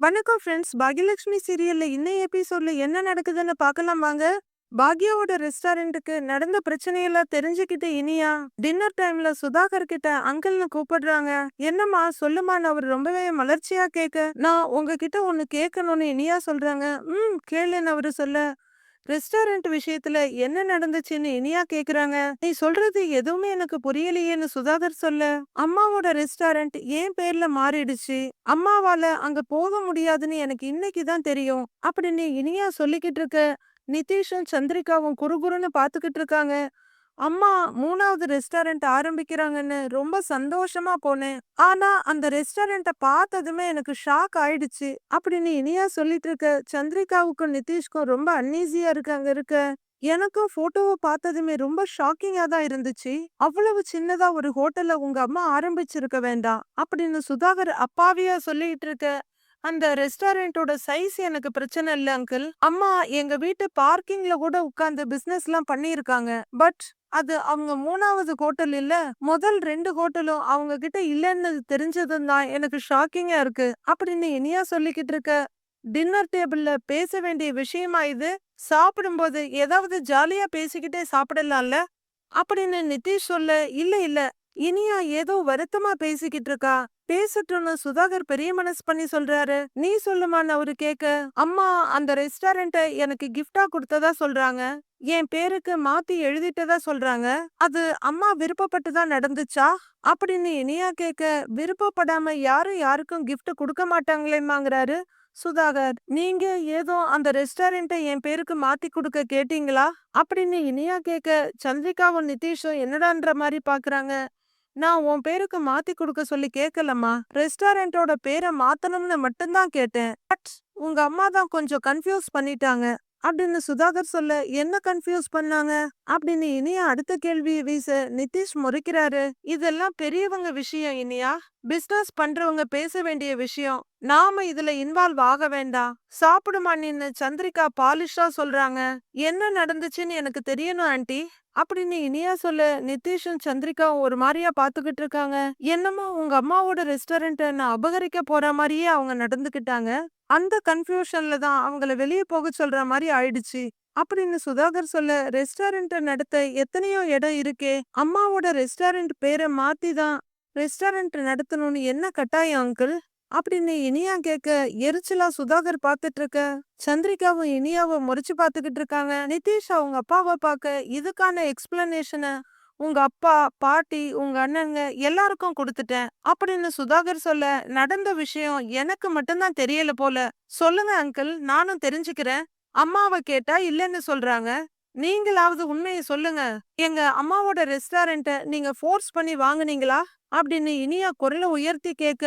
வணக்கம் ஃப்ரெண்ட்ஸ் பாக்யலட்சுமி சீரியல்ல இன்னும் எபிசோட்ல என்ன நடக்குதுன்னு பார்க்கலாம் வாங்க. பாக்யாவோட ரெஸ்டாரண்ட்டுக்கு நடந்த பிரச்சனையெல்லாம் தெரிஞ்சுக்கிட்டு இனியா டின்னர் டைம்ல சுதாகர் கிட்ட அங்கிள்னு கூப்பிடுறாங்க. என்னம்மா சொல்லுமான்னு அவர் ரொம்பவே மலர்ச்சியா கேட்க நான் உங்ககிட்ட ஒன்னு கேட்கணும்னு இனியா சொல்றாங்க. ம் கேளுன்னு அவரு சொல்ல ரெஸ்டாரண்ட் விஷயத்துல என்ன நடந்துச்சுன்னு இனியா கேக்குறாங்க. நீ சொல்றது எதுவுமே எனக்கு புரியலையேன்னு சுதாகர் சொல்ல. அம்மாவோட ரெஸ்டாரண்ட் ஏன் பேர்ல மாறிடுச்சு? அம்மாவால அங்க போக முடியாதுன்னு எனக்கு இன்னைக்கு தான் தெரியும். அப்படின்னு இனியா சொல்லிக்கிட்டு இருக்க. நிதிஷும் சந்திரிகாவும் குறுகுறுன்னு பாத்துக்கிட்டு இருக்காங்க. அம்மா மூணாவது ரெஸ்டாரண்ட் ஆரம்பிக்கிறாங்கன்னு ரொம்ப சந்தோஷமா போனேன். ஆனா அந்த ரெஸ்டாரண்ட்டை பார்த்ததுமே எனக்கு ஷாக் ஆயிடுச்சு. அப்படின்னு இனியா சொல்லிட்டு இருக்க சந்திரிகாவுக்கும் நிதிஷ்கும் ரொம்ப அன்ஈஸியா இருக்கு அங்க இருக்க. எனக்கும் போட்டோவை பார்த்ததுமே ரொம்ப ஷாக்கிங்கா தான் இருந்துச்சு. அவ்வளவு சின்னதா ஒரு ஹோட்டல்ல உங்க அம்மா ஆரம்பிச்சிருக்க வேண்டாம். அப்படின்னு சுதாகர் அப்பாவியா சொல்லிட்டு இருக்க அந்த ரெஸ்டாரண்டோட சைஸ் எனக்கு பிரச்சனை இல்லை அங்கிள் அம்மா எங்க வீட்டு பார்க்கிங்ல கூட உட்காந்து பிசினஸ் எல்லாம் பண்ணியிருக்காங்க. பட் அது அவங்க மூணாவது ஹோட்டல் இல்ல. முதல் ரெண்டு ஹோட்டலும் அவங்க கிட்ட இல்லைன்னு தெரிஞ்சதும் தான் எனக்கு ஷாக்கிங்கா இருக்கு. அப்படின்னு இனியா சொல்லிக்கிட்டு இருக்க டின்னர் டேபிள்ல பேச வேண்டிய விஷயமா இது? சாப்பிடும்போது ஏதாவது ஜாலியா பேசிக்கிட்டே சாப்பிடலாம்ல? அப்படின்னு நிதிஷ் சொல்ல இல்ல இல்ல. இனியா ஏதோ வருத்தமா பேசிக்கிட்டு இருக்கா. பேசட்டும்னு சுதாகர் பெரிய மனசு பண்ணி சொல்றாரு. நீ சொல்லுமான்னு அவரு கேக்க? அம்மா அந்த ரெஸ்டாரண்ட்ட எனக்கு கிஃப்டா கொடுத்ததா சொல்றாங்க. என் பேருக்கு மாத்தி எழுதிட்டதா சொல்றாங்க. அது அம்மா விருப்பப்பட்டு தான் நடந்துச்சா? அப்படின்னு இனியா கேட்க விருப்பப்படாம யாரும் யாருக்கும் கிஃப்ட் கொடுக்க மாட்டாங்களேமாங்கிறாரு சுதாகர். நீங்க ஏதோ அந்த ரெஸ்டாரண்ட்டை என் பேருக்கு மாத்தி கொடுக்க கேட்டீங்களா? அப்படின்னு இனியா கேட்க சந்திரிகாவும் நிதிஷும் என்னடான்ற மாதிரி பாக்குறாங்க. நான் உன் பேருக்கு மாத்தி கொடுக்க சொல்லி கேட்கலம்மா ரெஸ்டாரண்டோட பேரை மாத்தணும்னு மட்டும்தான் கேட்டேன். பட் உங்க அம்மா தான் கொஞ்சம் கன்ஃபியூஸ் பண்ணிட்டாங்க. அப்படின்னு சுதாகர் சொல்ல என்ன கன்ஃபியூஸ் பண்ணாங்க? அப்படின்னு இனியா அடுத்த கேள்வி வீச நிதிஷ் முறைக்கிறாரு. இதெல்லாம் பெரியவங்க விஷயம் இனியா. பிசினஸ் பண்றவங்க பேச வேண்டிய விஷயம். நாம இதுல இன்வால்வ் ஆக வேண்டாம். சாப்பிடுமா நின்னு சந்திரிகா பாலிஷா சொல்றாங்க. என்ன நடந்துச்சுன்னு எனக்கு தெரியணும் ஆண்டி. அப்படின்னு இனியா சொல்ல. நிதிஷும் சந்திரிகா ஒரு மாதிரியா பாத்துக்கிட்டு இருக்காங்க. என்னமோ உங்க அம்மாவோட ரெஸ்டாரண்ட்ட நான் அபகரிக்க போற மாதிரியே அவங்க நடந்துகிட்டாங்க அந்த கன்ஃபியூஷன்ல தான் அவங்கள வெளியே போக சொல்ற மாதிரி ஆயிடுச்சு. அப்படின்னு சுதாகர் சொல்ல ரெஸ்டாரண்ட்டை நடத்த எத்தனையோ இடம் இருக்கே. அம்மாவோட ரெஸ்டாரண்ட் பேரை மாத்தி தான் ரெஸ்டாரண்ட் நடத்தணும்னு என்ன கட்டாயம் அங்கிள் அப்படின்னு இனியா கேட்க எரிச்சலா சுதாகர் பாத்துட்டு இருக்க சந்திரிகாவும் இனியாவும் முறைச்சு பாத்துக்கிட்டு இருக்காங்க. நிதிஷ் அவங்க அப்பாவை பார்க்க இதுக்கான எக்ஸ்பிளனேஷனை உங்க அப்பா பாட்டி உங்க அண்ணனுங்க எல்லாருக்கும் கொடுத்துட்டேன் அப்படின்னு சுதாகர் சொல்ல நடந்த விஷயம் எனக்கு மட்டும்தான் தெரியல போல. சொல்லுங்க அங்கிள் நானும் தெரிஞ்சுக்கிறேன். அம்மாவை கேட்டா இல்லைன்னு சொல்றாங்க. நீங்களாவது உண்மையை சொல்லுங்க. எங்க அம்மாவோட ரெஸ்டாரண்ட்ட நீங்க ஃபோர்ஸ் பண்ணி வாங்குனீங்களா? அப்படின்னு இனியா குரலை உயர்த்தி கேட்க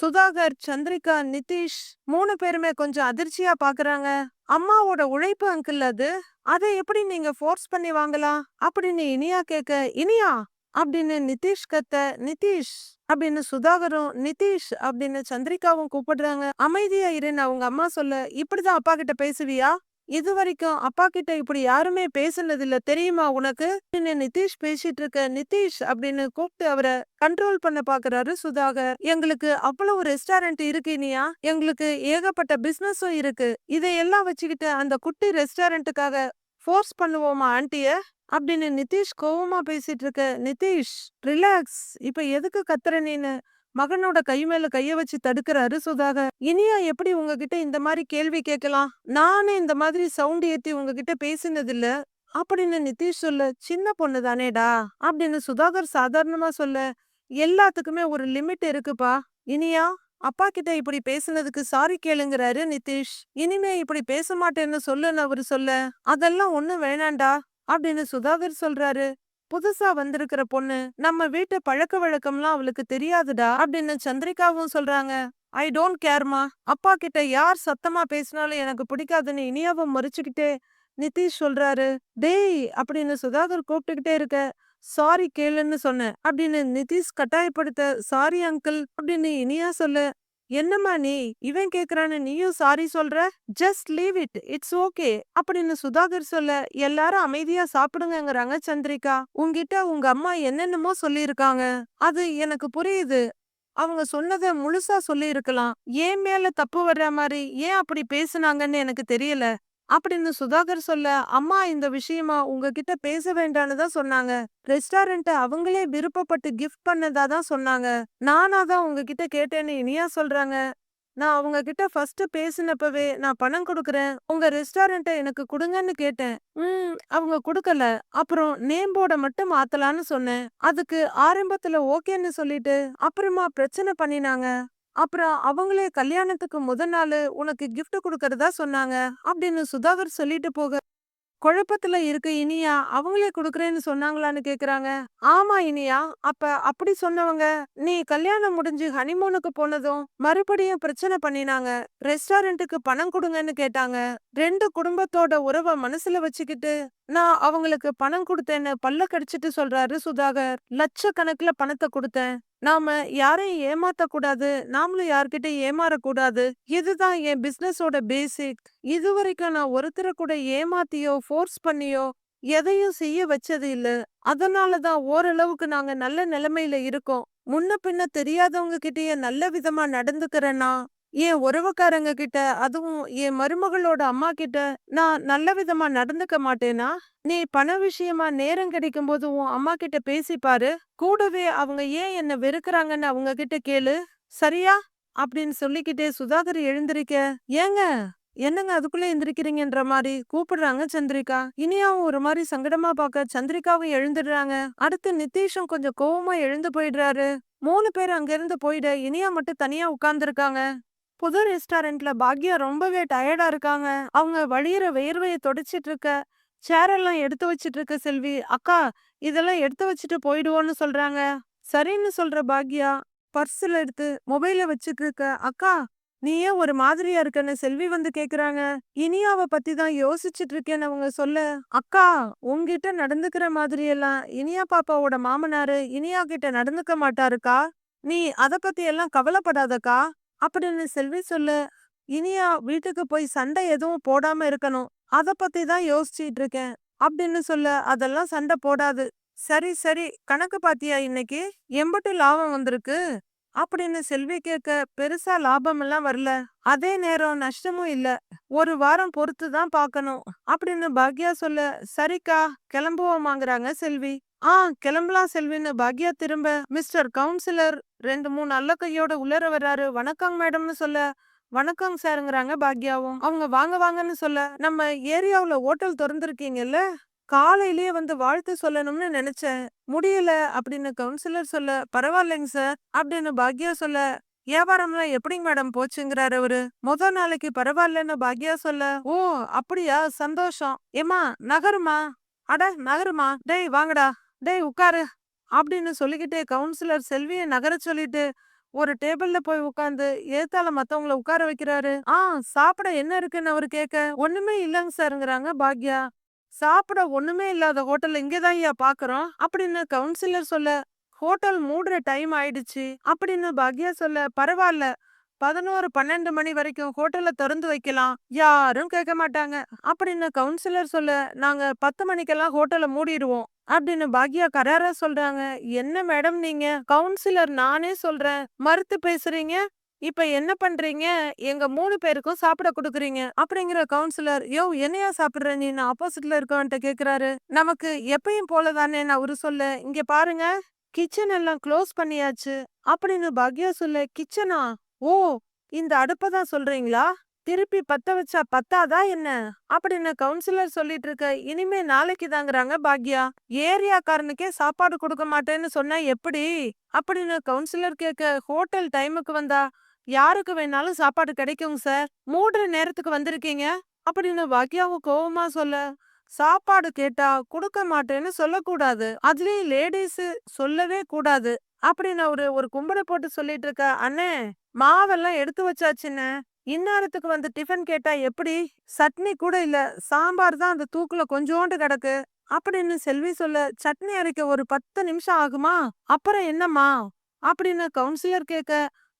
சுதாகர் சந்திரிகா நிதிஷ் மூணு பேருமே கொஞ்சம் அதிர்ச்சியா பாக்குறாங்க. அம்மாவோட உழைப்பு அங்கிள் அது. அதை எப்படி நீங்க ஃபோர்ஸ் பண்ணி வாங்கலாம்? அப்படின்னு இனியா கேட்க இனியா! அப்படின்னு நிதிஷ் கத்த நிதிஷ்! அப்படின்னு சுதாகரும் நிதிஷ்! அப்படின்னு சந்திரிகாவும் கூப்பிடுறாங்க. அமைதியா இருன்னு அவங்க அம்மா சொல்ல இப்படிதான் அப்பா கிட்ட பேசுவியா? இது வரைக்கும் அப்பா கிட்ட இப்படி யாருமே பேசுனதில்ல தெரியுமா உனக்கு? அப்படின்னு நிதிஷ் பேசிட்டு இருக்க நிதிஷ் அப்படின்னு கூப்பிட்டு அவரை கண்ட்ரோல் பண்ண பாக்குறாரு சுதாகர். எங்களுக்கு அவ்வளவு ரெஸ்டாரண்ட் இருக்கு இனியா. எங்களுக்கு ஏகப்பட்ட பிசினஸும் இருக்கு. இதையெல்லாம் வச்சுக்கிட்டு அந்த குட்டி ரெஸ்டாரண்ட்டுக்காக ஃபோர்ஸ் பண்ணுவோமா ஆண்டிய அப்படின்னு நிதிஷ் கோவமா பேசிட்டு இருக்க. நிதிஷ் ரிலாக்ஸ் இப்ப எதுக்கு கத்துற நீனு? மகனோட கை மேல கைய வச்சு தடுக்கிறாரு சுதாகர் இனியா எப்படி உங்ககிட்ட இந்த மாதிரி கேள்வி கேட்கலாம்? நானே இந்த மாதிரி சவுண்ட் ஏத்தி உங்ககிட்ட பேசினது இல்ல அப்படின்னு நிதிஷ் சொல்ல சின்ன பொண்ணு தானேடா? அப்படின்னு சுதாகர் சாதாரணமா சொல்ல எல்லாத்துக்குமே ஒரு லிமிட் இருக்குப்பா. இனியா அப்பா கிட்ட இப்படி பேசுனதுக்கு சாரி கேளுங்கிறாரு நிதிஷ். இனிமே இப்படி பேச மாட்டேன்னு சொல்லுன்னு அவரு சொல்ல அதெல்லாம் ஒண்ணும் வேணாண்டா. அப்படின்னு சுதாகர் சொல்றாரு. புதுசா வந்திருக்கிற பொண்ணு நம்ம வீட்டு பழக்க வழக்கம்லாம் அவளுக்கு தெரியாதுடா அப்படின்னு சந்திரிகாவும் சொல்றாங்க. ஐ டோன்ட் கேர்மா அப்பா கிட்ட யார் சத்தமா பேசினாலும் எனக்கு பிடிக்காதுன்னு இனியாவும் மறிச்சுக்கிட்டே நிதிஷ் சொல்றாரு. டேய் அப்படின்னு சுதாகர் கூப்பிட்டுக்கிட்டே இருக்க சாரி கேளுன்னு சொன்னேன் அப்படின்னு நிதிஷ் கட்டாயப்படுத்த சாரி அங்கிள் அப்படின்னு இனியா சொல்ல. என்னம்மா நீ? இவன் கேக்குறான்னு நீயும் சாரி சொல்ற? Just leave it it's okay அப்படின்னு சுதாகர் சொல்ல எல்லாரும் அமைதியா சாப்பிடுங்கங்கறாங்க சந்திரிகா. உங்ககிட்ட உங்க அம்மா என்னென்னமோ சொல்லியிருக்காங்க. அது எனக்கு புரியுது. அவங்க சொன்னத முழுசா சொல்லியிருக்கலாம். ஏன் மேல தப்பு வர்ற மாதிரி ஏன் அப்படி பேசுனாங்கன்னு எனக்கு தெரியல. அப்படின்னு சுதாகர் சொல்ல, அம்மா இந்த விஷயமா உங்ககிட்ட பேச வேண்டான்னு தான் சொன்னாங்க. ரெஸ்டாரண்ட்ட அவங்களே விருப்பப்பட்டு கிஃப்ட் பண்ணதா தான் சொன்னாங்க. நானா தான் உங்ககிட்ட கேட்டேன்னு இனியா சொல்றாங்க. நான் அவங்க கிட்ட ஃபர்ஸ்ட் பேசினப்பவே நான் பணம் கொடுக்குறேன் உங்க ரெஸ்டாரண்ட்ட எனக்கு குடுங்கன்னு கேட்டேன். ம் அவங்க கொடுக்கல அப்புறம் நேம் போர்ட மட்டும் மாத்தலான்னு சொன்னேன். அதுக்கு ஆரம்பத்துல ஓகேன்னு சொல்லிட்டு, அப்புறமா பிரச்சனை பண்ணினாங்க. அப்புறம் அவங்களே கல்யாணத்துக்கு முத நாள் உனக்கு கிஃப்ட் கொடுக்கறதா சொன்னாங்க. அப்படின்னு சுதாகர் சொல்லிட்டு போக, குழப்பத்துல இருக்க இனியா அவங்களே கொடுக்குறேன்னு சொன்னாங்களான்னு கேக்குறாங்க. ஆமா இனியா. அப்ப அப்படி சொன்னவங்க, நீ கல்யாணம் முடிஞ்சு ஹனிமூனுக்கு போனதும் மறுபடியும் பிரச்சனை பண்ணினாங்க. ரெஸ்டாரண்ட்டுக்கு பணம் கொடுங்கன்னு கேட்டாங்க. ரெண்டு குடும்பத்தோட உறவை மனசுல வச்சுக்கிட்டு, நான் அவங்களுக்கு பணம் கொடுத்தேன்னு பல்ல கடிச்சிட்டு சொல்றாரு சுதாகர். லட்சக்கணக்குல பணத்தை கொடுத்தேன் நாம யாரையும் ஏமாத்தக் கூடாது. நாமளும் யார்கிட்டயும் ஏமாறக்கூடாது இதுதான் என் பிசினஸோட பேசிக். இதுவரைக்கும் நான் ஒருத்தர கூட ஏமாத்தியோ, ஃபோர்ஸ் பண்ணியோ எதையும் செய்ய வச்சது இல்ல. அதனால தான் ஓரளவுக்கு நாங்க நல்ல நிலைமையில இருக்கோம். முன்ன பின்ன தெரியாதவங்க கிட்டயே நல்ல விதமா நடந்துக்கிறேன்னா, என் உறவுக்காரங்க கிட்ட அதுவும் என் மருமகளோட அம்மா கிட்ட நான் நல்ல விதமா நடந்துக்க மாட்டேனா? நீ பண விஷயமா நேரம் கிடைக்கும்போது உன் அம்மா கிட்ட பேசி பாரு. கூடவே அவங்க ஏன் என்ன வெறுக்கறாங்கன்னு அவங்க கிட்ட கேளு. சரியா? அப்படின்னு சொல்லிக்கிட்டே சுதாகர் எழுந்திருக்க, ஏங்க என்னங்க அதுக்குள்ள எந்திரிக்கிறீங்கன்ற மாரி கூப்பிடுறாங்க சந்திரிகா. இனியாவும் ஒரு மாரி சங்கடமா பாக்க சந்திரிகாவும் எழுந்துடுறாங்க. அடுத்து நித்தீஷும் கொஞ்சம் கோவமா எழுந்து போயிடுறாரு. 3 பேர் அங்கிருந்து போயிட இனியா மட்டும் தனியா உட்கார்ந்திருக்காங்க. புது ரெஸ்டாரண்ட்ல பாக்யா ரொம்பவே டயர்டா இருக்காங்க. அவங்க வழியிற வேர்வையை தொடச்சிட்டு இருக்க, சேர் எல்லாம் எடுத்து வச்சிட்டு இருக்க செல்வி, அக்கா இதெல்லாம் எடுத்து வச்சுட்டு போயிடுவோன்னு சொல்றாங்க. சரின்னு சொல்ற பாக்யா, பர்ஸ்ல எடுத்து மொபைல வச்சுட்டு இருக்க, அக்கா நீ ஏன் ஒரு மாதிரியா இருக்கன்னு செல்வி வந்து கேக்குறாங்க. இனியாவ பத்தி தான் யோசிச்சுட்டு இருக்கேன்னு அவங்க சொல்ல, அக்கா உன்கிட்ட நடந்துக்கிற மாதிரி எல்லாம் இனியா பாப்பாவோட மாமனாரு இனியா கிட்ட நடந்துக்க மாட்டாருக்கா. நீ அத பத்தி எல்லாம் கவலைப்படாதக்கா. அப்படின்னு செல்வி சொல்லு இனியா வீட்டுக்கு போய் சண்டை எதுவும் போடாம இருக்கணும். அதை பத்தி தான் யோசிச்சிட்டு இருக்கேன். அப்படின்னு சொல்ல, அதெல்லாம் சண்டை போடாது. சரி சரி கணக்கு பாத்தியா இன்னைக்கு? எம்பட்டு லாபம் வந்திருக்கு? அப்படின்னு செல்வி கேட்க, பெருசா லாபம் எல்லாம் வரல. அதே நேரம் நஷ்டமும் இல்ல. ஒரு வாரம் பொறுத்து தான் பார்க்கணும். அப்படின்னு பாக்யா சொல்ல, சரிக்கா கிளம்புவோமாங்கறாங்க செல்வி. ஆ கிளம்பலாம் செல்வின்னு பாக்யா திரும்ப, மிஸ்டர் கவுன்சிலர் 2, 3 அல்ல கையோட உள்ளர வர்றாரு. வணக்கம் மேடம்னு சொல்ல, வணக்கம் சாருங்கிறாங்க பாக்யாவும். அவங்க வாங்க வாங்கன்னு சொல்ல, நம்ம ஏரியாவில் ஹோட்டல் திறந்துருக்கீங்கல்ல காலையிலேயே வந்து வாழ்த்து சொல்லணும்னு நினைச்சேன். முடியல அப்படின்னு கவுன்சிலர் சொல்ல, பரவாயில்லைங்க சார் அப்படின்னு பாக்யா சொல்ல, வியாபாரம்லாம் எப்படிங்க மேடம் போச்சுங்கிறாரு அவரு. முத நாளைக்கு பரவாயில்லன்னு பாக்யா சொல்ல, ஓ அப்படியா சந்தோஷம். ஏம்மா நகருமா. அட நகருமா. டேய் வாங்கடா. டேய் உட்காரு. அப்படின்னு சொல்லிக்கிட்டே கவுன்சிலர் செல்வியை நகர சொல்லிட்டு, ஒரு டேபிள்ல போய் உட்காந்து ஏத்தால மத்தவங்கள உட்கார வைக்கிறாரு. ஆ சாப்பிட என்ன இருக்குன்னு அவரு கேட்க, ஒண்ணுமே இல்லைங்க சாருங்கறாங்க பாக்யா. சாப்பிட ஒண்ணுமே இல்லாத ஹோட்டல் இங்கதான்யா பாக்குறோம். அப்படின்னு கவுன்சிலர் சொல்ல, ஹோட்டல் மூடுற டைம் ஆயிடுச்சு. அப்படின்னு பாக்யா சொல்ல, பரவாயில்ல. 11, 12 மணி வரைக்கும் ஹோட்டல்ல திறந்து வைக்கலாம். யாரும் கேட்க மாட்டாங்க. அப்படின்னு கவுன்சிலர் சொல்ல, நாங்க 10 மணிக்கெல்லாம் ஹோட்டலை மூடிடுவோம். அப்படின்னு பாக்யா கராரா சொல்றாங்க. என்ன மேடம் நீங்க? கவுன்சிலர் நானே சொல்றேன். மறுத்து பேசுறீங்க? இப்ப என்ன பண்றீங்க? எங்க மூணு பேருக்கும் சாப்பிட கொடுக்குறீங்க அப்படிங்கிற கவுன்சிலர், யோ என்னையா சாப்பிடுற நீன்னு ஆப்போசிட்ல இருக்கவன்ட்ட கேக்குறாரு. நமக்கு எப்பயும் போல நான் அவரு சொல்ல, இங்க பாருங்க கிச்சன் எல்லாம் க்ளோஸ் பண்ணியாச்சு. அப்படின்னு பாக்யா சொல்ல, கிச்சனா? ஓ இந்த அடுப்ப தான் சொல்றீங்களா? திருப்பி பத்த வச்சா பத்தாதா என்ன? அப்படின்னு கவுன்சிலர் சொல்லிட்டு இருக்க, இனிமே நாளைக்கு தாங்கறாங்க பாக்யா. ஏரியாக்காரனுக்கே சாப்பாடு கொடுக்க மாட்டேன்னு சொன்னா எப்படி? அப்படின்னு கவுன்சிலர் கேட்க, ஹோட்டல் டைமுக்கு வந்தா யாருக்கு வேணாலும் சாப்பாடு கிடைக்குங்க சார். மூடுற நேரத்துக்கு வந்திருக்கீங்க. அப்படின்னு பாக்யாவும் கோவமா சொல்ல, சாப்பாடு கேட்டா குடுக்க மாட்டேன்னு சொல்லக்கூடாது. அதுலயும் லேடீஸ் சொல்லவே கூடாது. அப்படின்னு ஒரு ஒரு கும்பட போட்டு சொல்லிட்டு இருக்க, அண்ணே மாவெல்லாம் எடுத்து வச்சாச்சுன்னு இந்நேரத்துக்கு வந்து டிஃபன் கேட்டா எப்படி? சட்னி கூட இல்ல. சாம்பார் தான் அந்த தூக்குல கொஞ்சோண்டு கிடக்கு. அப்படின்னு செல்வி சொல்ல, சட்னி அரைக்க ஒரு 10 நிமிஷம் ஆகுமா? அப்புறம் என்னம்மா? அப்படின்னு கவுன்சிலர் கேட்க,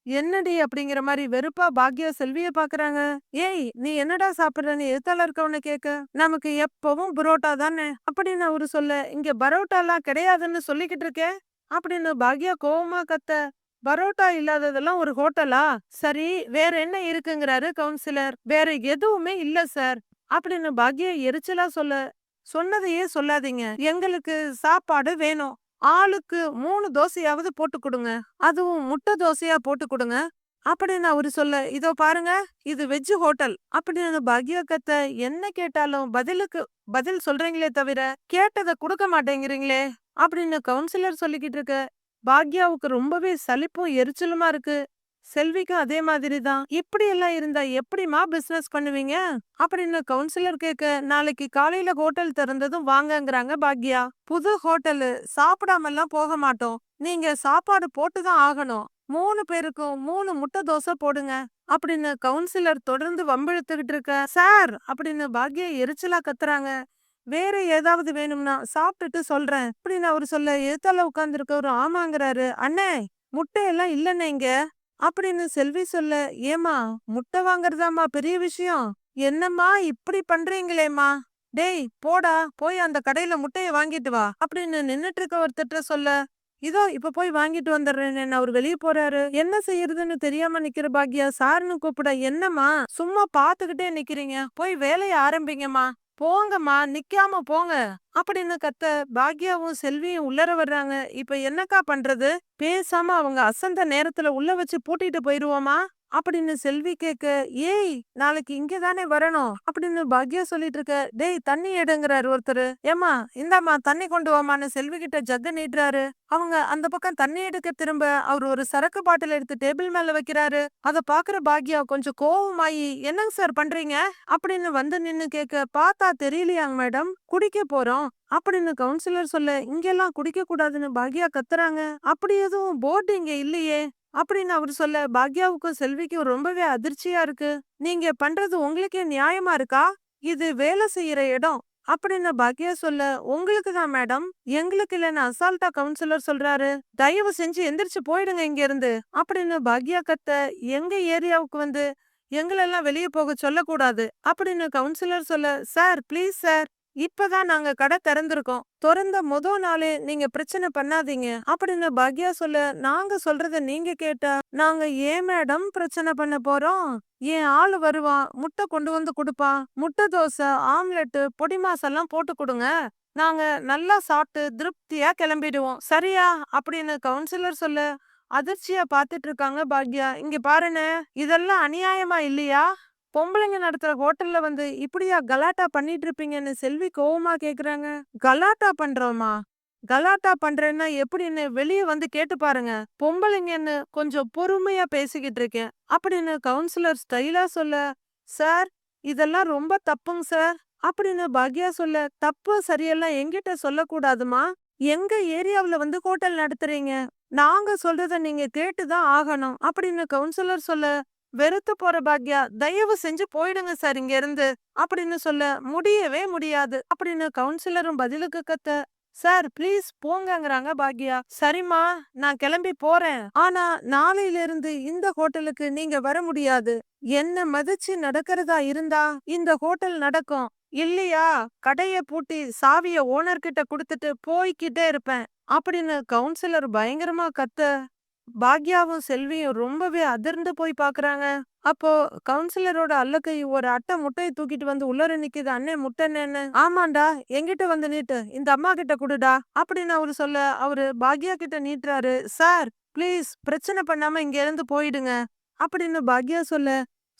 என்னடி அப்படிங்கிற மாதிரி வெறுப்பா பாக்யா செல்விய பாக்குறாங்க. ஏய் நீ என்னடா சாப்பிடுறன்னு எதுத்தால இருக்கவனு கேக்க நமக்கு எப்பவும் புரோட்டா தானே. அப்படின்னு அவரு சொல்ல, இங்க பரோட்டாலாம் கிடையாதுன்னு சொல்லிக்கிட்டு இருக்கே. அப்படின்னு பாக்யா கோவமா கத்த, பரோட்டா இல்லாததெல்லாம் ஒரு ஹோட்டலா? சரி வேற என்ன இருக்குங்கிறாரு கவுன்சிலர். வேற எதுவுமே இல்ல சார். அப்படின்னு பாக்யா எரிச்சலா சொல்ல சொன்னதையே சொல்லாதீங்க. எங்களுக்கு சாப்பாடு வேணும். ஆளுக்கு மூணு தோசையாவது போட்டு கொடுங்க. அதுவும் முட்டை தோசையா போட்டு கொடுங்க. அப்படின்னு அவரு சொல்ல இதோ பாருங்க இது வெஜ் ஹோட்டல். அப்படின்னு பாக்யா கத்த என்ன கேட்டாலும் பதிலுக்கு பதில் சொல்றீங்களே தவிர கேட்டதை கொடுக்க மாட்டேங்கிறீங்களே அப்படின்னு கவுன்சிலர் சொல்லிக்கிட்டு இருக்க பாக்யாவுக்கு ரொம்பவே சலிப்பும் எரிச்சலுமா இருக்கு. செல்விக்கும் அதே மாதிரி தான். இப்படி எல்லாம் இருந்தா எப்படிமா பிசினஸ் பண்ணுவீங்க? அப்படின்னு கவுன்சிலர் கேட்க நாளைக்கு காலையில ஹோட்டல் திறந்ததும் வாங்கங்கறாங்க பாக்யா. புது ஹோட்டலு. சாப்பிடாம எல்லாம் போக மாட்டோம். நீங்க சாப்பாடு போட்டுதான் ஆகணும். மூணு பேருக்கும் மூணு முட்டை தோசை போடுங்க. அப்படின்னு கவுன்சிலர் தொடர்ந்து வம்பிழுத்துக்கிட்டு இருக்க சார்! அப்படின்னு பாக்யா எரிச்சலா கத்துறாங்க. வேற ஏதாவது வேணும்னா சாப்பிட்டுட்டு சொல்றேன். அப்படின்னு அவரு சொல்ல எழுத்தால உட்கார்ந்துருக்கவரு ஆமாங்கிறாரு. அண்ணே முட்டை எல்லாம் இல்லைண்ணே இங்க. அப்படின்னு செல்வி சொல்ல ஏமா முட்டை வாங்குறதாம்மா பெரிய விஷயம். என்னம்மா இப்படி பண்றீங்களேம்மா? டேய் போடா போய் அந்த கடையில முட்டைய வாங்கிட்டு வா. அப்படின்னு நின்னுட்டு இருக்க ஒருத்தட்ட சொல்ல இதோ இப்ப போய் வாங்கிட்டு வந்துடுறேன். அவர் வெளியே போறாரு. என்ன செய்யறதுன்னு தெரியாம நிக்கிற பாக்யா சாருன்னு கூப்பிட என்னம்மா சும்மா பாத்துக்கிட்டே நிக்கிறீங்க. போய் வேலையை ஆரம்பிங்கம்மா. போங்கம்மா நிக்காம போங்க அப்படின்னு கத்த பாக்யாவும் செல்வியும் உள்ளர வர்றாங்க. இப்ப என்னக்கா பண்றது? பேசாம அவங்க அசந்த நேரத்துல உள்ள வச்சு பூட்டிட்டு போயிருவோமா? அப்படின்னு செல்வி கேட்க ஏய் நாளைக்கு இங்க தானே வரணும்? அப்படின்னு பாக்யா சொல்லிட்டு இருக்க டேய் தண்ணி எடுங்கிறாரு ஒருத்தர். ஏமா இந்தாம்மா தண்ணி கொண்டு வாமான்னு செல்வி கிட்ட ஜக்க நீட்டுறாரு. அவங்க அந்த பக்கம் தண்ணி எடுக்க திரும்ப அவர் ஒரு சரக்கு பாட்டில் எடுத்து டேபிள் மேல வைக்கிறாரு. அதை பாக்குற பாக்யா கொஞ்சம் கோவமாயி என்னங்க சார் பண்றீங்க? அப்படின்னு வந்து நின்னு கேட்க பார்த்தா தெரியலையாங்க மேடம் குடிக்க போறோம். அப்படின்னு கவுன்சிலர் சொல்ல இங்கெல்லாம் குடிக்க கூடாதுன்னு பாக்யா கத்துறாங்க. அப்படி எதுவும் போர்டு இங்க இல்லையே. அப்படின்னு அவர் சொல்ல பாக்யாவுக்கும் செல்விக்கும் ரொம்பவே அதிர்ச்சியா இருக்கு. நீங்க பண்றது உங்களுக்கே நியாயமா இருக்கா? இது வேலை செய்யற இடம். அப்படின்னு பாக்யா சொல்ல உங்களுக்கு தான் மேடம். எங்களுக்கு இல்லைன்னு அசால்ட்டா கவுன்சிலர் சொல்றாரு. தயவு செஞ்சு எந்திரிச்சு போயிடுங்க இங்க இருந்து அப்படின்னு பாக்யா கத்த எங்க ஏரியாவுக்கு வந்து எங்களெல்லாம் வெளியே போக சொல்லக்கூடாது. அப்படின்னு கவுன்சிலர் சொல்ல சார் ப்ளீஸ் சார். இப்பதான் நாங்க கடை திறந்திருக்கோம். திறந்த முத நாளே நீங்க பிரச்சனை பண்ணாதீங்க. அப்படின்னு பாக்யா சொல்ல. நாங்க சொல்றத நீங்க கேட்டா நாங்க ஏன் மேடம் பிரச்சனை பண்ண போறோம்? என் ஆளு வருவான் முட்டை கொண்டு வந்து கொடுப்பா? முட்டை தோசை ஆம்லெட்டு பொடி மாசெல்லாம் போட்டு கொடுங்க. நாங்க நல்லா சாப்பிட்டு திருப்தியா கிளம்பிடுவோம். சரியா? அப்படின்னு கவுன்சிலர் சொல்ல. அதிர்ச்சியா பாத்துட்டு இருக்காங்க பாக்யா. இங்க பாருன்னு இதெல்லாம் அநியாயமா இல்லையா? பொம்பளைங்க நடத்துற ஹோட்டல்ல வந்து இப்படியா கலாட்டா பண்ணிட்டு இருப்பீங்கன்னு செல்வி கோவமா கேக்குறாங்க. கலாட்டா பண்றோமா கலாட்டா பண்றேன்னா எப்படின்னு வெளியே வந்து கேட்டு பாருங்க. பொம்பளைங்கன்னு கொஞ்சம் பொறுமையா பேசிக்கிட்டு இருக்கேன். அப்படின்னு கவுன்சிலர் ஸ்டைலா சொல்ல சார் இதெல்லாம் ரொம்ப தப்புங்க சார். அப்படின்னு பாக்யா சொல்ல தப்பு சரியெல்லாம் எங்கிட்ட சொல்லக்கூடாதுமா. எங்க ஏரியாவுல வந்து ஹோட்டல் நடத்துறீங்க? நாங்க சொல்றத நீங்க கேட்டுதான் ஆகணும். அப்படின்னு கவுன்சிலர் சொல்ல வெறுத்து போற பாக்யா தயவு செஞ்சு போயிடுங்க சார் இங்க இருந்து அப்படின்னு சொல்ல முடியவே முடியாது அப்படின்னு கவுன்சிலரும் பதிலுக்கு கத்த சார் ப்ளீஸ் போங்கங்கறாங்க பாக்யா சரிம்மா நான் கிளம்பி போறேன். ஆனா நாளையில இருந்து இந்த ஹோட்டலுக்கு நீங்க வர முடியாது. என்ன மதிச்சு நடக்கிறதா இருந்தா இந்த ஹோட்டல் நடக்கும். இல்லையா? கடைய பூட்டி சாவிய ஓனர் கிட்ட குடுத்துட்டு போய்கிட்டே இருப்பேன். அப்படின்னு கவுன்சிலர் பயங்கரமா கத்த பாக்யாவும் செல்வியும் ரொம்பவே அதிர்ந்து போய் பாக்குறாங்க. அப்போ கவுன்சிலரோட அல்லக்கை ஒரு அட்டை முட்டையை தூக்கிட்டு வந்து உள்ளர நிக்குது. அண்ணே முட்டைன்னு ஆமாண்டா எங்கிட்ட வந்து நீட்டு. இந்த அம்மா கிட்ட குடுடா அப்படின்னு அவரு சொல்ல அவரு பாக்யா கிட்ட நீட்டுறாரு. சார் ப்ளீஸ் பிரச்சனை பண்ணாம இங்க இருந்து போயிடுங்க அப்படின்னு பாக்யா சொல்ல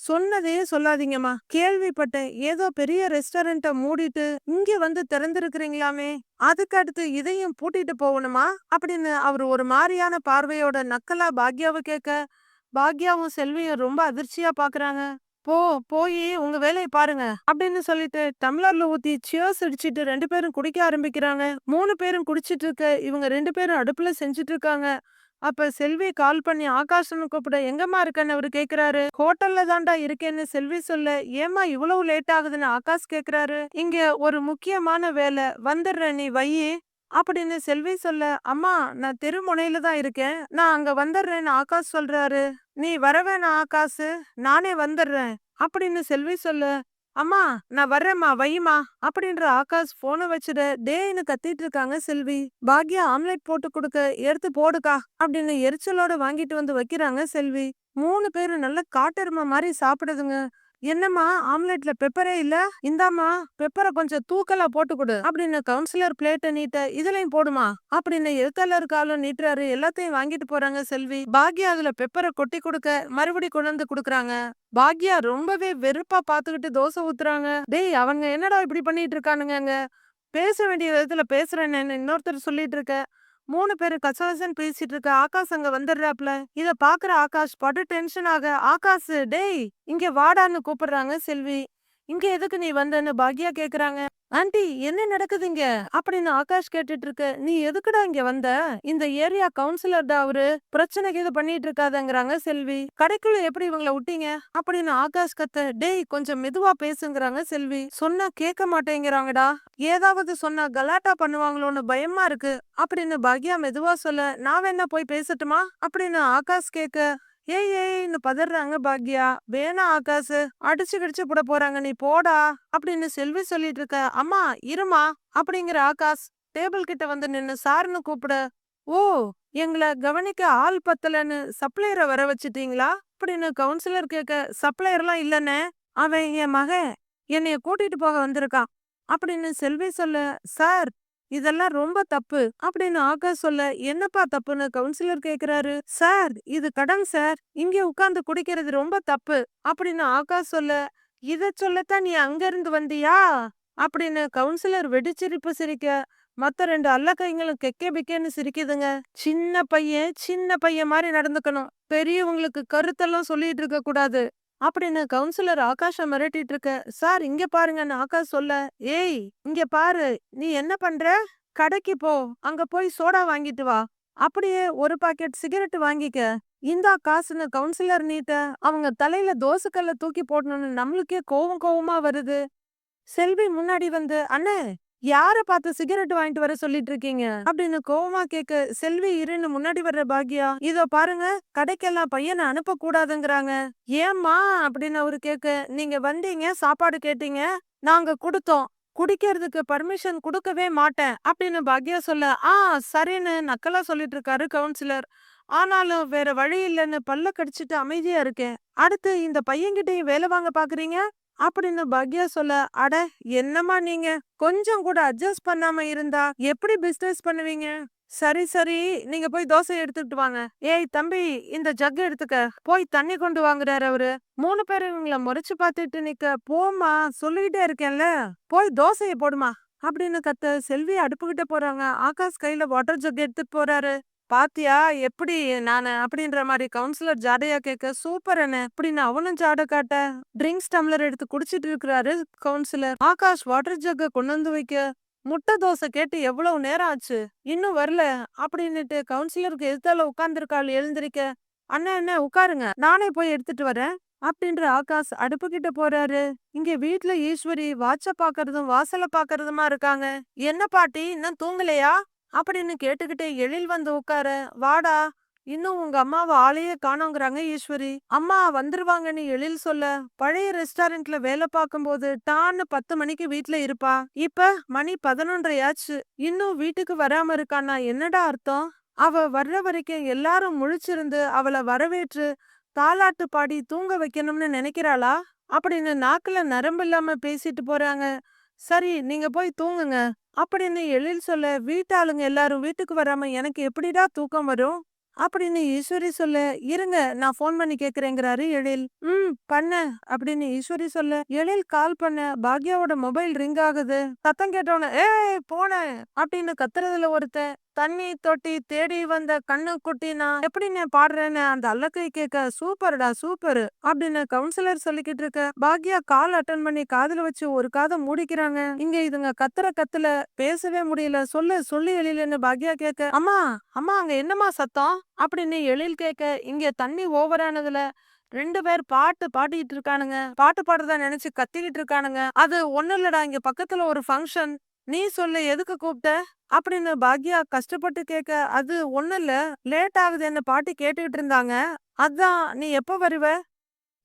சொன்னதே சொல்லாதீங்கம்மா. கேள்விப்பட்டேன். ஏதோ பெரிய ரெஸ்டாரண்ட்ட மூடிட்டு இங்க வந்து திறந்திருக்கிறீங்களாமே. அதுக்கு அடுத்து இதையும் பூட்டிட்டு போகணுமா? அப்படின்னு அவர் ஒரு மாதிரியான பார்வையோட நக்கலா பாக்யாவை கேட்க பாக்யாவும் செல்வியும் ரொம்ப அதிர்ச்சியா பாக்குறாங்க. போ போய் உங்க வேலையை பாருங்க அப்படின்னு சொல்லிட்டு டம்ளர்ல ஊத்தி சியர்ஸ் அடிச்சிட்டு ரெண்டு பேரும் குடிக்க ஆரம்பிக்கிறாங்க. மூணு பேரும் குடிச்சிட்டு இருக்க இவங்க ரெண்டு பேரும் அடுப்புல செஞ்சுட்டு இருக்காங்க. அப்ப செல்வி கால் பண்ணி ஆகாஷ்னு கூப்பிட எங்கம்மா இருக்கன்னு அவரு கேக்குறாரு? ஹோட்டல்ல தாண்டா இருக்கேன்னு செல்வி சொல்ல ஏமா இவ்வளவு லேட் ஆகுதுன்னு ஆகாஷ் கேக்குறாரு? இங்க ஒரு முக்கியமான வேலை வந்துடுற நீ வையி அப்படின்னு செல்வி சொல்ல அம்மா நான் தெருமுனையில தான் இருக்கேன். நான் அங்க வந்துடுறேன்னு ஆகாஷ் சொல்றாரு. நீ வரவேணா ஆகாஷ் நானே வந்துடுறேன். அப்படின்னு செல்வி சொல்ல அம்மா நான் வர்றேம்மா வையுமா அப்படின்ற ஆகாஷ் போனை வச்சுட்டு டேன்னு கத்திட்டு இருக்காங்க செல்வி. பாக்யா ஆம்லெட் போட்டு கொடுக்க எடுத்து போடுக்கா அப்படின்னு எரிச்சலோட வாங்கிட்டு வந்து வைக்கிறாங்க செல்வி. மூணு பேரும் நல்ல காட்டெருமை மாதிரி சாப்பிடுதுங்க. என்னம்மா ஆம்லெட்ல பெப்பரே இல்ல? இந்தாம்மா பெப்பரை கொஞ்சம் தூக்கலா போட்டு கொடு. அப்படின்னு கவுன்சிலர் பிளேட்டை நீட்ட இதுலயும் போடுமா? அப்படின்னு எழுத்தாளர் காலம் நீட்டுறாரு. எல்லாத்தையும் வாங்கிட்டு போறாங்க செல்வி. பாக்யா அதுல பெப்பரை கொட்டி கொடுக்க மறுபடி கொண்டு வந்து குடுக்கறாங்க. பாக்யா ரொம்பவே வெறுப்பா பாத்துக்கிட்டு தோசை ஊத்துறாங்க. டேய் அவங்க என்னடா இப்படி பண்ணிட்டு இருக்கானுங்க பேச வேண்டிய விதத்துல பேசுறேன்னு இன்னொருத்தர் சொல்லிட்டு இருக்க. மூணு பேரு கசகசன் பேசிட்டு இருக்க ஆகாஷ் அங்க வந்துடுறாப்ல இத பாக்குற ஆகாஷ் படு டென்ஷன் ஆக ஆகாஷ் டேய் இங்க வாடான்னு கூப்பிடுறாங்க செல்வி. இங்க எதுக்கு நீ வந்தன்னு பாக்யா கேக்குறாங்க? ஆண்டி என்ன நடக்குதுங்க? அப்படின்னு ஆகாஷ் கேட்டுட்டு இருக்க நீ எதுக்குடா இங்க வந்த? இந்த ஏரியா கவுன்சிலர்டா அவரு? பிரச்சனைக்கு இது பண்ணிட்டு இருக்காதங்கிறாங்க செல்வி. கடைக்குள்ள எப்படி இவங்கள விட்டீங்க அப்படின்னு ஆகாஷ் கத்த. டேய் கொஞ்சம் மெதுவா பேசுங்கிறாங்க செல்வி. சொன்னா கேட்க மாட்டேங்கிறாங்கடா. ஏதாவது சொன்னா கலாட்டா பண்ணுவாங்களோன்னு பயமா இருக்கு. அப்படின்னு பாக்யா மெதுவா சொல்ல. நான் வேணா போய் பேசட்டுமா? அப்படின்னு ஆகாஷ் கேட்க ஏய் ஏய்னு பதறாங்க பாக்யா. வேணா ஆகாசு அடிச்சு கிடிச்சு போட போறாங்க நீ போடா அப்படின்னு செல்வி சொல்லிட்டு இருக்க அம்மா இருமா அப்படிங்கிற ஆகாஷ் டேபிள் கிட்ட வந்து நின்னு சாருன்னு கூப்பிட. ஓ எங்களை கவனிக்க ஆள் பத்தலன்னு சப்ளையரை வர வச்சிட்டீங்களா? அப்படின்னு கவுன்சிலர் கேட்க சப்ளையர்லாம் இல்லனே அவன் என் மகன் என்னைய கூட்டிட்டு போக வந்திருக்கான். அப்படின்னு செல்வி சொல்ல சார் இதெல்லாம் ரொம்ப தப்பு அப்படின்னு ஆகாஷ் சொல்ல என்னப்பா தப்புன்னு கவுன்சிலர் கேக்குறாரு? சார் இது கடன் சார். இங்க உட்கார்ந்து குடிக்கிறது ரொம்ப தப்பு அப்படின்னு ஆகாஷ் சொல்ல இத சொல்லத்தான் நீ அங்க இருந்து வந்தியா? அப்படின்னு கவுன்சிலர் வெடிச்சிரிப்பு சிரிக்க மத்த ரெண்டு அல்ல கைங்களும் கெக்கே பிக்கேன்னு சிரிக்குதுங்க. சின்ன பையன் சின்ன பையன் மாதிரி நடந்துக்கணும். பெரியவங்களுக்கு கருத்தெல்லாம் சொல்லிட்டு இருக்க கூடாது அப்படின்னு கவுன்சிலர் ஆகாஷ மிரட்டிட்டு இருக்க சார் இங்க பாருங்கன்னு ஆகாஷ் சொல்ல ஏய் இங்க பாரு நீ என்ன பண்ற? கடைக்கு போ அங்க போய் சோடா வாங்கிட்டு வா அப்படியே ஒரு பாக்கெட் சிகரெட் வாங்கிக்க. இந்தா காசுன்னு கவுன்சிலர் நீட்ட அவங்க தலையில தோசைக்கல்ல தூக்கி போடணும்னு நம்மளுக்கே கோவம் கோவமா வருது. செல்வி முன்னாடி வந்து அண்ணே யார பார்த்து சிகரெட் வாங்கிட்டு வர சொல்லிட்டு இருக்கீங்க? அப்படின்னு கோவமா கேக்க செல்வி இருன்னு முன்னாடி வர்ற பாக்யா? இதோ பாருங்க கடைக்கெல்லாம் பையனை அனுப்ப கூடாதுங்கிறாங்க ஏம்மா? அப்படின்னு அவரு கேக்க நீங்க வந்தீங்க சாப்பாடு கேட்டீங்க நாங்க கொடுத்தோம். குடிக்கிறதுக்கு பர்மிஷன் கொடுக்கவே மாட்டேன். அப்படின்னு பாக்யா சொல்ல ஆ சரின்னு நக்கலா சொல்லிட்டு இருக்காரு கவுன்சிலர் ஆனாலும் வேற வழி இல்லைன்னு பல்ல கடிச்சிட்டு அமைதியா இருக்கேன். அடுத்து இந்த பையன்கிட்டயும் வேலை வாங்க பாக்குறீங்க? அப்படின்னு பாக்யா சொல்ல அட என்னம்மா நீங்க? கொஞ்சம் கூட அட்ஜஸ்ட் பண்ணாம இருந்தா எப்படி பிசினஸ் பண்ணுவீங்க? சரி சரி நீங்க போய் தோசை எடுத்துக்கிட்டு வாங்க. ஏய் தம்பி இந்த ஜக் எடுத்துக்க. போய் தண்ணி கொண்டு வாங்குறாரு அவரு. மூணு பேரும் இவங்கள முறைச்சு பார்த்துட்டு நிக்க போமா சொல்லிக்கிட்டே இருக்கேன்ல. போய் தோசையை போடுமா? அப்படின்னு கத்த செல்வி அடுப்புகிட்ட போறாங்க ஆகாஷ் கையில வாட்டர் ஜக் எடுத்துட்டு போறாரு. பாத்தியா? எப்படி நானு அப்படின்ற மாதிரி கவுன்சிலர் ஜாடையா கேட்க சூப்பர் என்ன அப்படின்னு அவனும் ஜாட காட்ட? ட்ரிங்க்ஸ் டம்ளர் எடுத்து குடிச்சிட்டு இருக்கிறாரு கவுன்சிலர். ஆகாஷ் வாட்டர் ஜக்க கொண்டு வந்து வைக்க முட்டை தோசை கேட்டு எவ்வளவு நேரம் ஆச்சு? இன்னும் வரல. அப்படின்னுட்டு கவுன்சிலருக்கு எதிர்த்தால உட்கார்ந்துருக்காள் எழுந்திருக்க அண்ணா என்ன உட்காருங்க. நானே போய் எடுத்துட்டு வரேன். அப்படின்ற ஆகாஷ் அடுப்பு கிட்ட போறாரு. இங்க வீட்ல ஈஸ்வரி வாட்ச பாக்குறதும் வாசல பாக்குறதுமா இருக்காங்க. என்ன பாட்டி? இன்னும் தூங்கலையா? அப்படின்னு கேட்டுக்கிட்டே எழில் வந்து உட்கார வாடா இன்னும் உங்க அம்மாவை ஆளையே காணோங்கிறாங்க ஈஸ்வரி. அம்மா வந்துருவாங்கன்னு எழில் சொல்ல பழைய ரெஸ்டாரண்ட்ல வேலை பார்க்கும்போது டான்னு பத்து மணிக்கு வீட்ல இருப்பா. இப்ப மணி பதினொன்றையாச்சு இன்னும் வீட்டுக்கு வராம இருக்கானா என்னடா அர்த்தம்? அவ வர்ற வரைக்கும் எல்லாரும் முழிச்சிருந்து அவளை வரவேற்று தாலாட்டு பாடி தூங்க வைக்கணும்னு நினைக்கிறாளா? அப்படின்னு நாக்குல நரம்பு இல்லாம பேசிட்டு போறாங்க. சரி நீங்க போய் தூங்குங்க. அப்படின்னு எழில் சொல்ல வீட்டாளுங்க எல்லாரும் வீட்டுக்கு வராம எனக்கு எப்படிடா தூக்கம் வரும்? அப்படின்னு ஈஸ்வரி சொல்ல இருங்க நான் ஃபோன் பண்ணி கேக்குறேங்கிறாரு எழில். ம் பண்ண. அப்படின்னு ஈஸ்வரி சொல்ல எழில் கால் பண்ண. பாக்யாவோட மொபைல் ரிங் ஆகுது. சத்தம் கேட்டவன ஏய் போனேன் அப்படின்னு கத்துறதுல ஒருத்தன் தண்ணி தொட்டி தேடி வந்த கண்ணுக்குட்டி நான் எப்படி நான் பாடுறேன்னு அந்த அல்லக்கை கேட்க சூப்பர்டா சூப்பர் அப்படின்னு கவுன்சிலர் சொல்லிக்கிட்டு இருக்க. பாக்யா கால் அட்டன் பண்ணி காதுல வச்சு ஒரு காதை மூடிக்கிறாங்க. இங்க இதுங்க கத்துற கத்துல பேசவே முடியல. சொல்லு சொல்லி எழிலன்னு பாக்யா கேட்க அம்மா அம்மா அங்க என்னம்மா சத்தம்? அப்படின்னு எழில் கேட்க இங்க தண்ணி ஓவரானதுல ரெண்டு பேர் பாட்டு பாடிக்கிட்டு இருக்கானுங்க. பாட்டு பாடுறதா நினைச்சு கத்திக்கிட்டு இருக்கானுங்க. அது ஒண்ணு இல்லடா இங்க பக்கத்துல ஒரு ஃபங்க்ஷன் நீ சொல்லு எதுக்கு கூப்பிட்ட அப்படின்னு பாக்யா கஷ்டப்பட்டு கேட்க அது ஒன்றும் இல்ல. லேட் ஆகுது. என்ன பாட்டி கேட்டுக்கிட்டு இருந்தாங்க. அதான் நீ எப்ப வருவ?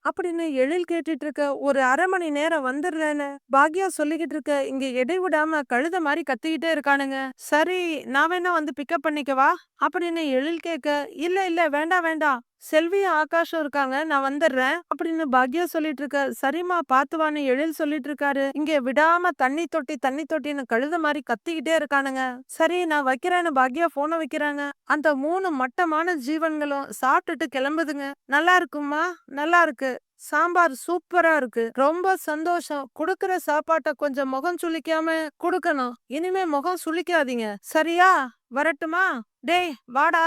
அப்படின்னு எழில் கேட்டுட்டு இருக்க ஒரு அரை மணி நேரம் வந்துடுறேன்னு பாக்யா சொல்லிக்கிட்டு இருக்க இங்க இடைவிடாம கழுத மாதிரி கத்திக்கிட்டே இருக்கானுங்க. சரி நான் வேணா வந்து பிக்கப் பண்ணிக்கவா? அப்படின்னு எழில் கேட்க இல்ல இல்ல வேண்டாம் வேண்டாம் செல்வியும் ஆகாஷும் இருக்காங்க. நான் வந்துடுறேன் அப்படின்னு பாக்யா சொல்லிட்டு இருக்க சரிம்மா பாத்துவான்னு எழில் சொல்லிட்டு இருக்காரு இங்க விடாம தண்ணி தொட்டி தண்ணி தொட்டின்னு கழுத மாதிரி கத்திக்கிட்டே இருக்கானுங்க. சரி நான் வைக்கிறேன்னு பாக்யா போனை வைக்கிறாங்க. அந்த மூணு மட்டமான ஜீவன்களும் சாப்பிட்டுட்டு கிளம்புதுங்க. நல்லா இருக்குமா நல்லா இருக்கு. சாம்பார் சூப்பரா இருக்கு. ரொம்ப சந்தோஷம். குடுக்கற சாப்பாட்ட கொஞ்சம் முகம் சுளிக்காம குடுக்கணும். இனிமே முகம் சுளிக்காதீங்க. சரியா? வரட்டுமா? டேய் வாடா.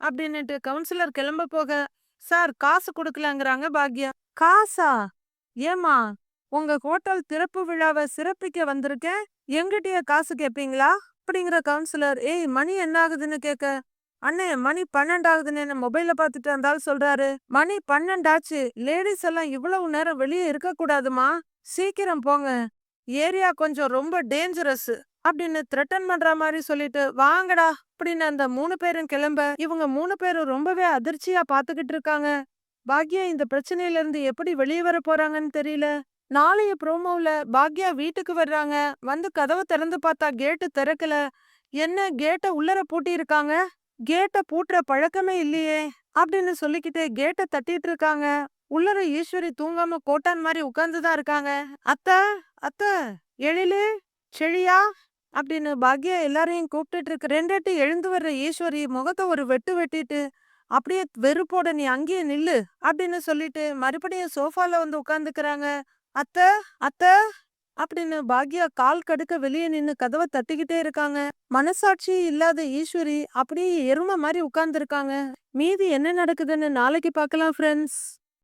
அப்படின்னுட்டு கவுன்சிலர் கிளம்ப போக சார் காசு கொடுக்கலங்கிறாங்க பாக்யா. காசா? ஏமா உங்க ஹோட்டல் திறப்பு விழாவை சிறப்பிக்க வந்திருக்கேன் எங்கிட்டயே காசு கேப்பீங்களா? அப்படிங்கிற கவுன்சிலர் ஏய் மணி என்ன ஆகுதுன்னு கேட்க அண்ணே மணி பன்னெண்டாகுதுன்னு மொபைல பாத்துட்டு இருந்தாலும் சொல்றாரு. மணி பன்னெண்டாச்சு. லேடிஸ் எல்லாம் இவ்வளவு நேரம் வெளியே இருக்க கூடாதுமா சீக்கிரம் போங்க. ஏரியா கொஞ்சம் ரொம்ப டேஞ்சரஸ் அப்படின்னு த்ரெட்டன் பண்ற மாதிரி சொல்லிட்டு வாங்கடா அப்படின்னு அந்த மூணு பேரும் கிளம்ப இவங்க மூணு பேரும் ரொம்பவே அதிர்ச்சியா பாத்துக்கிட்டு இருக்காங்க. பாக்யா இந்த பிரச்சனையில இருந்து எப்படி வெளியே வர போறாங்கன்னு தெரியல. நாளைய ப்ரோமோவில் பாக்யா வீட்டுக்கு வர்றாங்க. வந்து கதவை திறந்து பார்த்தா கேட்டு திறக்கல. என்ன கேட்ட உள்ளர பூட்டியிருக்காங்க? கேட்டை கேட்ட பூட்டுற பழக்கமே இல்லையே அப்படின்னு சொல்லிக்கிட்டு கேட்ட தட்டிட்டு இருக்காங்க. உள்ளர ஈஸ்வரி தூங்காம கோட்டான் மாதிரி உட்கார்ந்துதான் இருக்காங்க. அத்த அத்த எழிலு செழியா அப்படின்னு பாக்யா எல்லாரையும் கூப்பிட்டுட்டு இருக்கு. ரெண்டட்டு எழுந்து வர்ற ஈஸ்வரி முகத்தை ஒரு வெட்டு வெட்டிட்டு அப்படியே வெறுப்போட நீ அங்கேயே நில்லு அப்படின்னு சொல்லிட்டு மறுபடியும் சோஃபால வந்து உட்காந்துக்கிறாங்க அத்த அத்த அப்படின்னு பாக்யா கால் கடுக்க வெளியே நின்று கதவை தட்டிக்கிட்டே இருக்காங்க. மனசாட்சி இல்லாத ஈஸ்வரி அப்படியே எருமை மாதிரி உட்கார்ந்துருக்காங்க மீதி என்ன நடக்குதுன்னு நாளைக்கு பார்க்கலாம் ஃப்ரெண்ட்ஸ்